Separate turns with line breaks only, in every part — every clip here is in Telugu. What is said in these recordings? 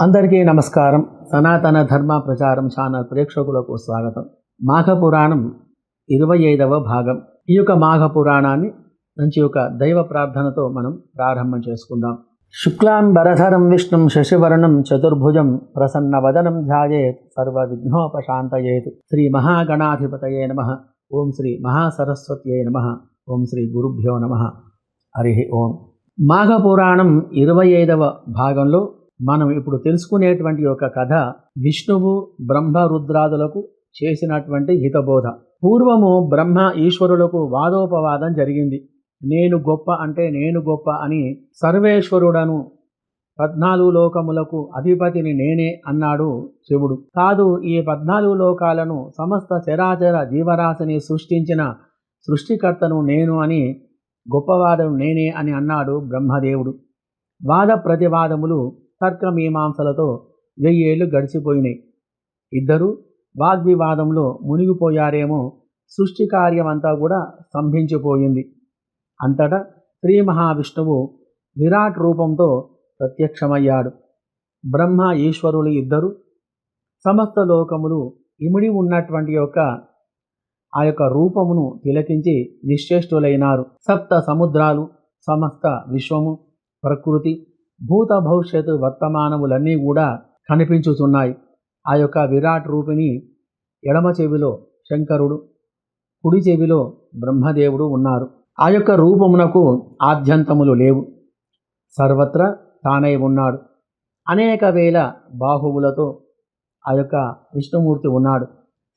అందరికీ నమస్కారం. సనాతన ధర్మ ప్రచారం ఛానల్ ప్రేక్షకులకు స్వాగతం. మాఘపురాణం ఇరవై ఐదవ భాగం. ఈ యొక్క మాఘపురాణాన్ని మంచి యొక్క దైవ ప్రార్థనతో మనం ప్రారంభం చేసుకుందాం. శుక్లాం వరధరం విష్ణుం శశివర్ణం చతుర్భుజం ప్రసన్నవదనం ధ్యాయేత్ సర్వ విఘ్నోపశాంతయేత్ శ్రీ మహాగణాధిపతయే నమ. ఓం శ్రీ మహాసరస్వత్యే నమ. ఓం శ్రీ గురుభ్యో నమ. హరి ఓం. మాఘపురాణం ఇరవై ఐదవ భాగంలో మనం ఇప్పుడు తెలుసుకునేటువంటి ఒక కథ విష్ణువు బ్రహ్మ రుద్రాదులకు చేసినటువంటి హితబోధ. పూర్వము బ్రహ్మ ఈశ్వరులకు వాదోపవాదం జరిగింది. నేను గొప్ప అంటే నేను గొప్ప అని సర్వేశ్వరుడను పద్నాలుగు లోకములకు అధిపతిని నేనే అన్నాడు శివుడు. కాదు ఈ పద్నాలుగు లోకాలను సమస్త చరాచర జీవరాశిని సృష్టించిన సృష్టికర్తను నేను అని గొప్పవాదం నేనే అని అన్నాడు బ్రహ్మదేవుడు. వాద ప్రతివాదములు తర్కమీమాంసలతో వెయ్యేళ్ళు గడిచిపోయినాయి. ఇద్దరూ వాగ్వివాదంలో మునిగిపోయారేమో సృష్టి కార్యమంతా కూడా స్తంభించిపోయింది. అంతటా శ్రీ మహావిష్ణువు విరాట్ రూపంతో ప్రత్యక్షమయ్యాడు. బ్రహ్మ ఈశ్వరులు ఇద్దరు సమస్త లోకములు ఇమిడి ఉన్నటువంటి యొక్క ఆ యొక్క రూపమును తిలకించి నిశ్చేష్టులైనారు. సప్త సముద్రాలు సమస్త విశ్వము ప్రకృతి భూత భవిష్యత్తు వర్తమానములన్నీ కూడా కనిపించుతున్నాయి ఆ యొక్క విరాట్ రూపిణి ఎడమ చెవిలో శంకరుడు కుడి చెవిలో బ్రహ్మదేవుడు ఉన్నారు. ఆ యొక్క రూపమునకు ఆద్యంతములు లేవు. సర్వత్రా తానై ఉన్నాడు. అనేక వేల బాహువులతో ఆ యొక్క విష్ణుమూర్తి ఉన్నాడు.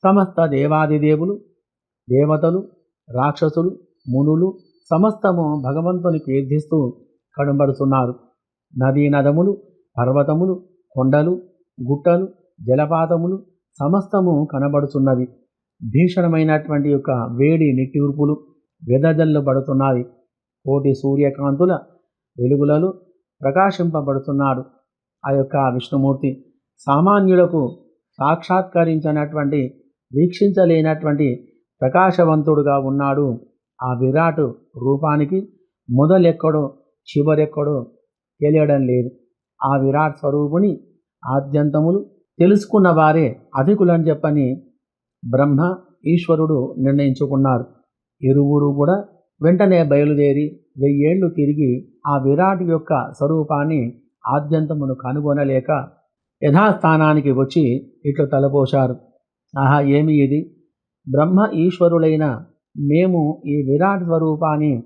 సమస్త దేవాదిదేవులు దేవతలు రాక్షసులు మునులు సమస్తము భగవంతుని కీర్తిస్తూ కనబడుతున్నారు. నదీ నదములు పర్వతములు కొండలు గుట్టలు జలపాతములు సమస్తము కనబడుచున్నవి. భీషణమైనటువంటి యొక్క వేడి నిట్టూర్పులు వెదజల్లు పడుతున్నవి. కోటి సూర్యకాంతుల వెలుగులలో ప్రకాశింపబడుతున్నాడు ఆ యొక్క విష్ణుమూర్తి. సామాన్యులకు సాక్షాత్కరించినటువంటి వీక్షించలేనటువంటి ప్రకాశవంతుడుగా ఉన్నాడు. ఆ విరాట్ రూపానికి మొదలెక్కడో చివరెక్కడో తెలియడం లేదు. ఆ విరాట్ స్వరూపుని ఆద్యంతములు తెలుసుకున్న వారే అధికులని చెప్పని బ్రహ్మ ఈశ్వరుడు నిర్ణయించుకున్నారు. ఇరువురు కూడా వెంటనే బయలుదేరి వెయ్యేళ్ళు తిరిగి ఆ విరాట్ యొక్క స్వరూపాన్ని ఆద్యంతమును కనుగొనలేక యథాస్థానానికి వచ్చి ఇట్లు తలపోశారు. ఆహా ఏమి ఇది? బ్రహ్మ ఈశ్వరులైన మేము ఈ విరాట్ స్వరూపాన్ని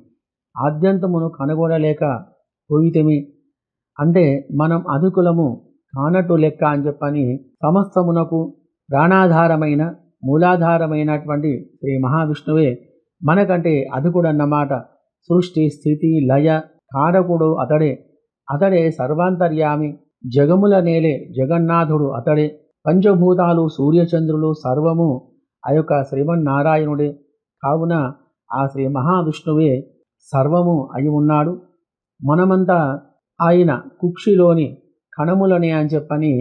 ఆద్యంతమును కనుగొనలేక పోయితమి. అంటే మనం అధికులము కానట్టు లెక్క అని చెప్పని సమస్తమునకు ప్రాణాధారమైన మూలాధారమైనటువంటి శ్రీ మహావిష్ణువే మనకంటే అధికుడన్నమాట. సృష్టి స్థితి లయ కారకుడు అతడే. అతడే సర్వాంతర్యామి జగముల నేలే జగన్నాథుడు అతడే. పంచభూతాలు సూర్యచంద్రులు సర్వము ఆ యొక్క శ్రీమన్నారాయణుడే. కావున ఆ శ్రీ మహావిష్ణువే సర్వము అయి ఉన్నాడు. మనమంతా ఆయన కుక్షిలోని కణములని అని చెప్పని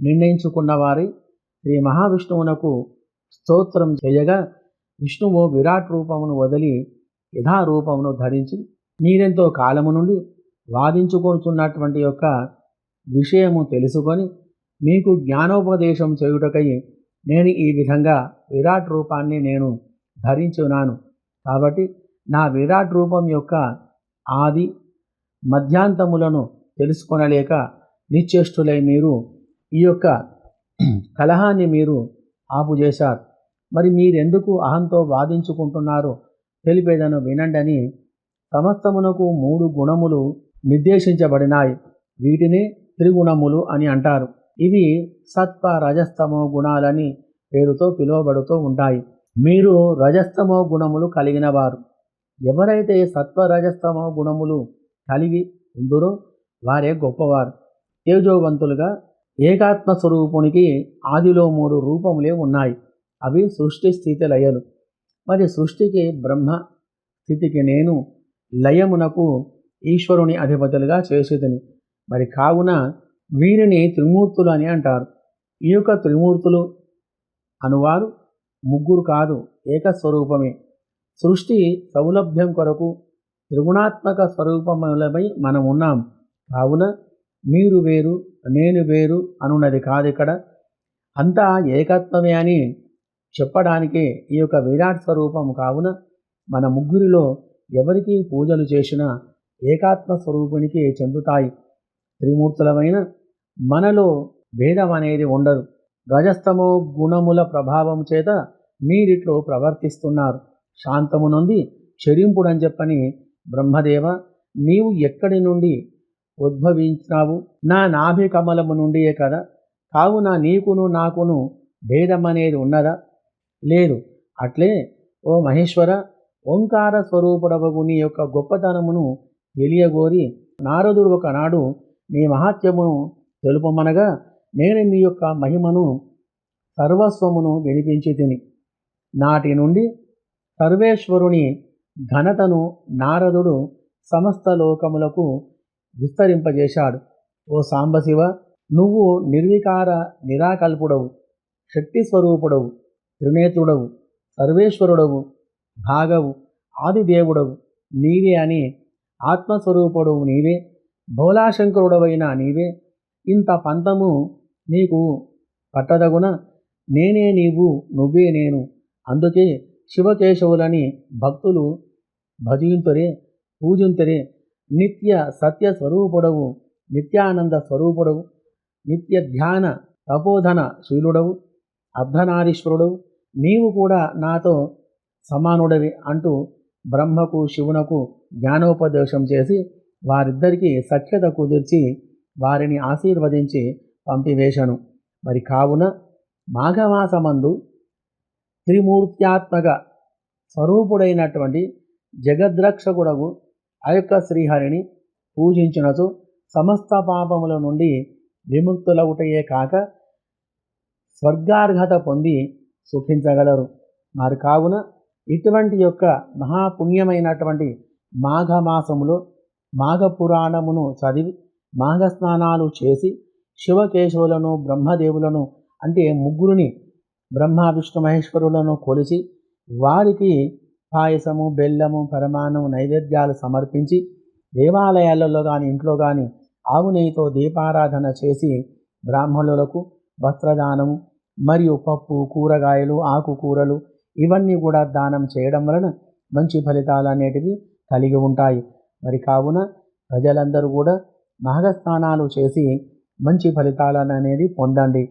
నిర్ణయించుకున్న వారి శ్రీ మహావిష్ణువునకు స్తోత్రం చేయగా విష్ణువు విరాట్ రూపమును వదిలి యథారూపమును ధరించి మీరెంతో కాలము నుండి వాదించుకొనుచున్నటువంటి యొక్క విషయము తెలుసుకొని మీకు జ్ఞానోపదేశం చేయుటకై నేను ఈ విధంగా విరాట్ రూపాన్ని నేను ధరించున్నాను. కాబట్టి నా విరాట్ రూపం యొక్క ఆది మధ్యాంతములను తెలుసుకొనలేక నిశ్చేష్టులై మీరు ఈ యొక్క కలహాన్ని మీరు ఆపు చేశారు. మరి మీరెందుకు అహంతో వాదించుకుంటున్నారో తెలిపేదను వినండని సమస్తమునకు మూడు గుణములు నిర్దేశించబడినాయి. వీటిని త్రిగుణములు అని అంటారు. ఇవి సత్వ రజస్తమో గుణాలని పేరుతో పిలువబడుతూ ఉంటాయి. మీరు రజస్తమో గుణములు కలిగిన వారు. ఎవరైతే సత్వ రజస్తమో గుణములు కలిగి ఉందరో. వారే గొప్పవారు. తేజోవంతులుగా ఏకాత్మ స్వరూపునికి ఆదిలో మూడు రూపములే ఉన్నాయి. అవి సృష్టి స్థితి లయలు. మరి సృష్టికి బ్రహ్మ స్థితికి నేను లయమునకు ఈశ్వరుని అధిపతులుగా చేసేదని. మరి కావున వీరిని త్రిమూర్తులు అని అంటారు. ఈ యొక్క త్రిమూర్తులు అనువారు ముగ్గురు కాదు ఏకస్వరూపమే. సృష్టి సౌలభ్యం కొరకు త్రిగుణాత్మక స్వరూపములపై మనం ఉన్నాం. కావున మీరు వేరు నేను వేరు అనున్నది కాదు ఇక్కడ. అంతా ఏకత్వమే అని చెప్పడానికే ఈ యొక్క విరాట్ స్వరూపం. కావున మన ముగ్గురిలో ఎవరికి పూజలు చేసినా ఏకాత్మ స్వరూపునికి చెందుతాయి. త్రిమూర్తులమైన మనలో భేదం అనేది ఉండదు. రజస్తమో గుణముల ప్రభావం చేత మీరిట్లో ప్రవర్తిస్తున్నారు. శాంతము నుండి చెరింపుడని చెప్పని బ్రహ్మదేవ నీవు ఎక్కడి నుండి ఉద్భవించినావు? నా నాభి కమలము నుండియే కదా. కావున నీకును నాకును భేదం అనేది ఉన్నదా? లేదు. అట్లే ఓ మహేశ్వర ఓంకార స్వరూపుడవగు నీ యొక్క గొప్పతనమును తెలియగోరి నారదుడు ఒకనాడు నీ మహాత్యమును తెలుపమనగా నేను మీ యొక్క మహిమను సర్వస్వమును వినిపించి తిని నాటి నుండి సర్వేశ్వరుని ఘనతను నారదుడు సమస్త లోకములకు విస్తరింపజేశాడు. ఓ సాంబశివ నువ్వు నిర్వికార నిరాకల్పుడవు శక్తి స్వరూపుడవు త్రినేత్రుడవు సర్వేశ్వరుడవు భాగవు ఆదిదేవుడవు నీవే అని ఆత్మస్వరూపుడవు నీవే భోలాశంకరుడవైన నీవే. ఇంత పంతము నీకు పట్టదగున నేనే నీవు నువ్వే నేను. అందుకే శివకేశవులని భక్తులు భజింతురే పూజింతురే నిత్య సత్య స్వరూపుడవు నిత్యానంద స్వరూపుడవు నిత్య ధ్యాన తపోధన శీలుడవు అర్ధనారీశ్వరుడవు. నీవు కూడా నాతో సమానుడవి అంటూ బ్రహ్మకు శివునకు జ్ఞానోపదేశం చేసి వారిద్దరికీ సఖ్యత కుదిర్చి వారిని ఆశీర్వదించి పంపివేశను. మరి కావున మాఘమాసమందు త్రిమూర్త్యాత్మక స్వరూపుడైనటువంటి జగద్రక్షకుడగు ఆ యొక్క శ్రీహరిని పూజించినచు సమస్త పాపముల నుండి విముక్తులవుటయే కాక స్వర్గార్హత పొంది సుఖించగలరు. మరి కావున ఇటువంటి యొక్క మహాపుణ్యమైనటువంటి మాఘమాసములో మాఘ పురాణమును చదివి మాఘ స్నానాలు చేసి శివకేశవులను బ్రహ్మదేవులను అంటే ముగ్గురిని బ్రహ్మ విష్ణు మహేశ్వరులను కొలిచి వారికి పాయసము బెల్లము పరమాణం నైవేద్యాలు సమర్పించి దేవాలయాలలో కానీ ఇంట్లో కానీ ఆవు నెయ్యితో దీపారాధన చేసి బ్రాహ్మణులకు వస్త్రదానము మరియు పప్పు కూరగాయలు ఆకుకూరలు ఇవన్నీ కూడా దానం చేయడం వలన మంచి ఫలితాలు అనేటివి కలిగి ఉంటాయి. మరి కావున ప్రజలందరూ కూడా మహగస్నానాలు చేసి మంచి ఫలితాలను అనేది పొందండి.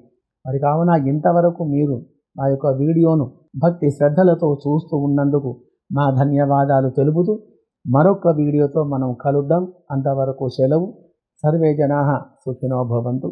మరి కావున ఇంతవరకు మీరు మా యొక్క వీడియోను భక్తి శ్రద్ధలతో చూస్తూ ఉన్నందుకు మా ధన్యవాదాలు తెలుపుతూ మరొక వీడియోతో మనం కలుద్దాం. అంతవరకు సెలవు. సర్వే జనా సుఖినో భవంతు.